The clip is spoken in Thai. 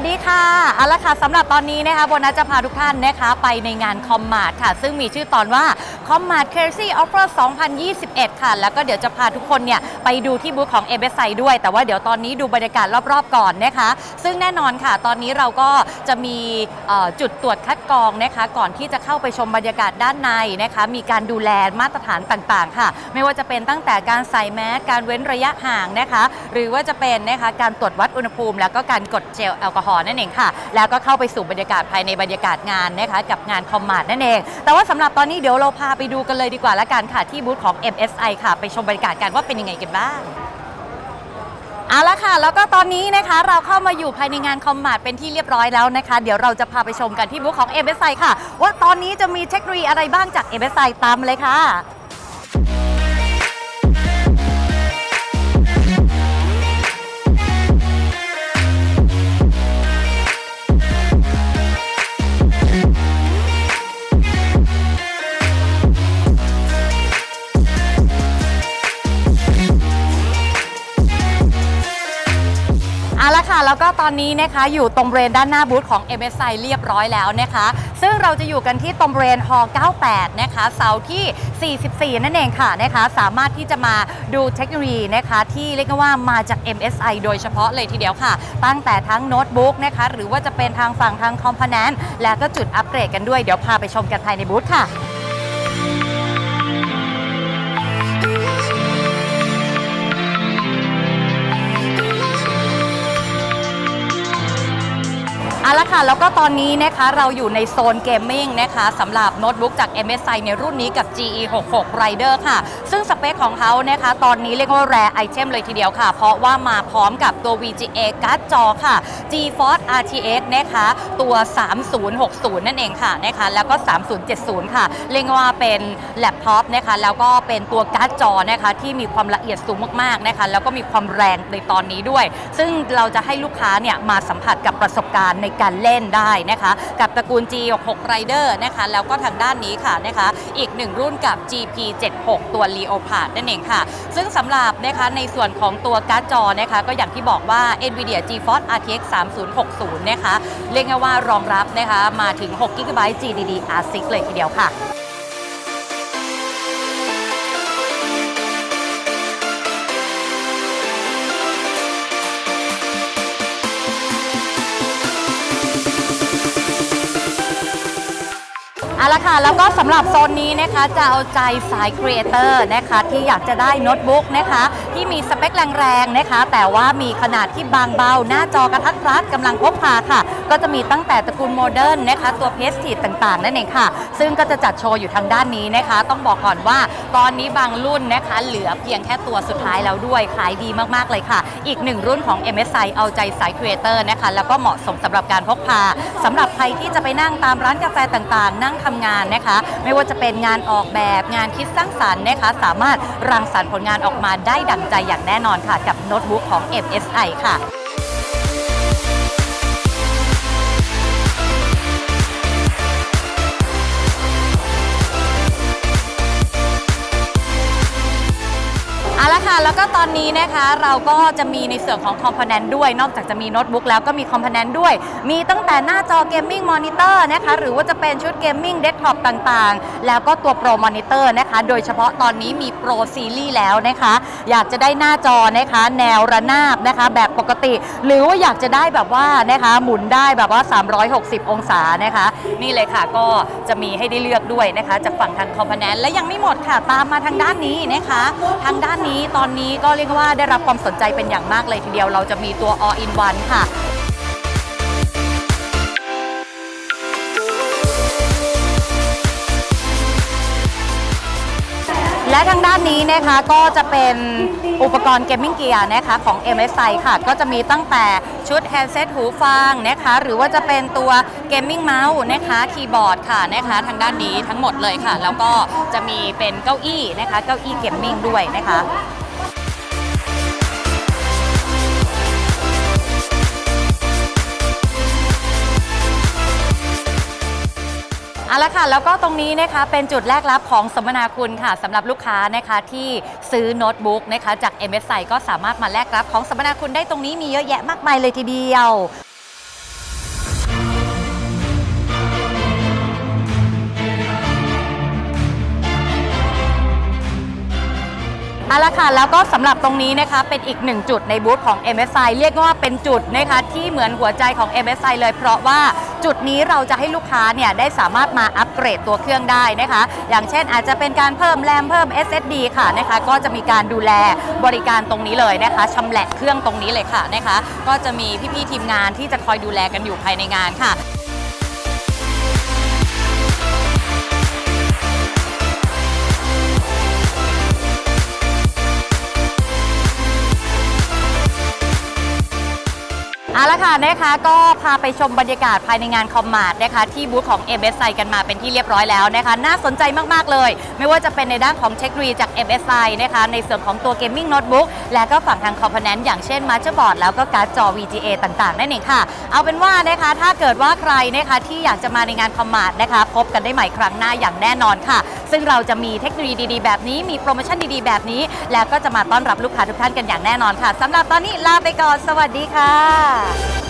สวัสดีค่ะเอาละค่ะสำหรับตอนนี้นะคะโบนัสจะพาทุกท่านนะคะไปในงานคอมมาร์ทค่ะ ซึ่งมีชื่อตอนว่า c o m m a r t Crazy Offer 2021 ค่ะ แล้วก็เดี๋ยวจะพาทุกคนเนี่ยไปดูที่บูธของ m s i ด้วย แต่ว่าเดี๋ยวตอนนี้ดูบรรยากาศรอบๆก่อนนะคะ ซึ่งแน่นอนค่ะ ตอนนี้เราก็จะมีจุดตรวจคัดกรองนะคะ ก่อนที่จะเข้าไปชมบรรยากาศด้านในนะคะ มีการดูแลมาตรฐานต่างๆ ค่ะ ไม่ว่าจะเป็นตั้งแต่การใส่แมส การเว้นระยะห่างนะคะ หรือว่าจะเป็นนะคะการตรวจวัดอุณหภูมิ แล้วก็การกดเจลแอลกอฮอล์นั่นเองค่ะ แล้วก็เข้าไปสู่บรรยากาศภายในบรรยากาศงานนะคะกับงานคอมมาร์นั่นเอง แต่ว่าสำหรับตอนนี้เดี๋ยวเราพาไปดูกันเลยดีกว่าละกันค่ะที่บูธของ MSI ค่ะ ไปชมบรรยากาศกันว่าเป็นยังไงกันบ้างเอาละค่ะ แล้วก็ตอนนี้นะคะเราเข้ามาอยู่ภายในงานคอมมาร์เป็นที่เรียบร้อยแล้วนะคะ เดี๋ยวเราจะพาไปชมกันที่บูธของ MSI ค่ะ ว่าตอนนี้จะมีเทคโนโลยีอะไรบ้างจาก MSI ตามเลยค่ะ ละค่ะ แล้วก็ตอนนี้นะคะอยู่ตรงบริเวณด้านหน้าบูธของ MSI เรียบร้อยแล้วนะคะ ซึ่งเราจะอยู่กันที่ตรงบริเวณฮอ98 นะคะ เสาที่ 44 นั่นเองค่ะนะคะ สามารถที่จะมาดูเทคโนโลยีนะคะที่เรียกว่ามาจาก MSI โดยเฉพาะเลยทีเดียวค่ะ ตั้งแต่ทั้งโน้ตบุ๊กนะคะ หรือว่าจะเป็นทางฝั่งทางคอมโพเนนต์และก็จุดอัปเกรดกันด้วย เดี๋ยวพาไปชมกันภายในบูธค่ะ เอาละค่ะ แล้วก็ตอนนี้นะคะเราอยู่ในโซนเกมมิ่งนะคะสำหรับโน้ตบุ๊กจาก MSI ในรุ่นนี้กับ GE 6 6 Rider ค่ะ ซึ่งสเปคของเขานะคะ ตอนนี้เรียกว่าแรไอเทมเลยทีเดียวค่ะ เพราะว่ามาพร้อมกับตัว VGA การ์ดจอค่ะ GeForce RTX นะคะ ตัว 3060 นั่นเองค่ะนะคะ แล้วก็ 3070 ค่ะ เรียกว่าเป็นแล็ปท็อปนะคะ แล้วก็เป็นตัวการ์ดจอนะคะที่มีความละเอียดสูงมากๆนะคะ แล้วก็มีความแรงในตอนนี้ด้วย ซึ่งเราจะให้ลูกค้าเนี่ยมาสัมผัสกับประสบการณ์ในการเล่นได้นะคะ กับตระกูล G66 Rider นะคะ แล้วก็ทางด้านนี้ค่ะนะคะ อีกหนึ่งรุ่นกับ GP76 ตัว Leopard นั่นเองค่ะ ซึ่งสำหรับนะคะในส่วนของตัวการ์ดจอนะคะก็อย่างที่บอกว่า NVIDIA GeForce RTX 3060 นะคะ เรียกง่ายว่ารองรับนะคะมาถึง 6 GB GDDR6 เลยทีเดียวค่ะ เอาละค่ะ แล้วก็สำหรับโซนนี้นะคะจะเอาใจสายครีเอเตอร์นะคะที่อยากจะได้โน้ตบุ๊กนะคะที่มีสเปคแรงๆนะคะ แต่ว่ามีขนาดที่บางเบา หน้าจอกระทัดรัดกำลังพกพาค่ะ ก็จะมีตั้งแต่ตระกูลโมเดิร์นนะคะ ตัวเพสทีต่างๆ นั่นเองค่ะ ซึ่งก็จะจัดโชว์อยู่ทางด้านนี้นะคะ ต้องบอกก่อนว่าตอนนี้บางรุ่นนะคะ เหลือเพียงแค่ตัวสุดท้ายแล้วด้วยขายดีมากๆเลยค่ะ อีกหนึ่งรุ่นของ MSI เอาใจสายครีเอเตอร์นะคะแล้วก็เหมาะสมสำหรับการพกพาสำหรับใครที่จะไปนั่งตามร้านกาแฟต่างๆนั่งทำงานนะคะ ไม่ว่าจะเป็นงานออกแบบงานคิดสร้างสรรค์นะคะ สามารถรังสรรค์ผลงานออกมาได้ดั่งใจอย่างแน่นอนค่ะ กับโน้ตบุ๊กของ MSI ค่ะ ละค่ะ แล้วก็ตอนนี้นะคะเราก็จะมีในส่วนของคอมโพเนนต์ด้วย นอกจากจะมีโน้ตบุ๊กแล้วก็มีคอมโพเนนต์ด้วย มีตั้งแต่หน้าจอเกมมิ่งมอนิเตอร์นะคะ หรือว่าจะเป็นชุดเกมมิ่งเดสก์ท็อปต่างๆ แล้วก็ตัวโปรมอนิเตอร์นะคะ โดยเฉพาะตอนนี้มีโปรซีรีส์แล้วนะคะ อยากจะได้หน้าจอนะคะ แนวระนาบนะคะ แบบปกติ หรือว่าอยากจะได้แบบว่านะคะหมุนได้แบบว่า 360 องศานะคะ นี่เลยค่ะก็จะมีให้ได้เลือกด้วยนะคะจากฝั่งทางคอมโพเนนต์และยังไม่หมดค่ะตามมาทางด้านนี้นะคะ ทางด้านนี้ตอนนี้ก็เรียกว่าได้รับความสนใจเป็นอย่างมากเลยทีเดียว เราจะมีตัว all in one ค่ะและทางด้านนี้นะคะก็จะเป็น อุปกรณ์เกมมิ่งเกียร์นะคะของ MSI ค่ะ ก็จะมีตั้งแต่ชุดแคร์เซตหูฟังนะคะ หรือว่าจะเป็นตัวเกมมิ่งเมาส์นะคะคีย์บอร์ดค่ะนะคะ ทางด้านนี้ทั้งหมดเลยค่ะ แล้วก็จะมีเป็นเก้าอี้นะคะ เก้าอี้เกมมิ่งด้วยนะคะ ค่ะ แล้วก็ตรงนี้นะคะเป็นจุดแรกรับของสมนาคุณค่ะสำหรับลูกค้านะคะที่ซื้อโน้ตบุ๊กนะคะจาก MSI ก็สามารถมาแลกรับของสมนาคุณได้ตรงนี้มีเยอะแยะมากมายเลยทีเดียว เอาละค่ะแล้วก็สำหรับตรงนี้นะคะเป็นอีกหนึ่งจุดในบูธของ MSI เรียกว่าเป็นจุดนะคะที่เหมือนหัวใจของ MSI เลย เพราะว่าจุดนี้เราจะให้ลูกค้าเนี่ยได้สามารถมาอัปเกรดตัวเครื่องได้นะคะ อย่างเช่นอาจจะเป็นการเพิ่มแรมเพิ่ม SSD ค่ะนะคะ ก็จะมีการดูแลบริการตรงนี้เลยนะคะชำแหละเครื่องตรงนี้เลยค่ะนะคะ ก็จะมีพี่ๆทีมงานที่จะคอยดูแลกันอยู่ภายในงานค่ะ เอาละค่ะนะคะก็พาไปชมบรรยากาศภายในงานคอมมาร์ทนะคะที่บูธของ MSI กันมาเป็นที่เรียบร้อยแล้วนะคะน่าสนใจมาก ๆ เลย ไม่ว่าจะเป็นในด้านของเทคโนโลยีจาก MSI นะคะในส่วนของตัวเกมมิ่งโน้ตบุ๊กและก็ฝั่งทางคอมโพเนนต์อย่างเช่นมา t เ r b o a r d แล้วก็การ์ดจอ VGA ต่าง ๆ นั่นเองค่ะ เอาเป็นว่านะคะถ้าเกิดว่าใครนะคะที่อยากจะมาในงานคอมมาร์ทนะคะพบกันได้ใหม่ครั้งหน้าอย่างแน่นอนค่ะซึ่งเราจะมีเทคโนโลยีดีๆ แบบนี้มีโปรโมชั่นดีๆ แบบนี้ แล้วก็จะมาต้อนรับลูกค้าทุกท่านกันอย่างแน่นอนค่ะสำหรับตอนนี้ลาไปก่อนสวัสดีค่ะ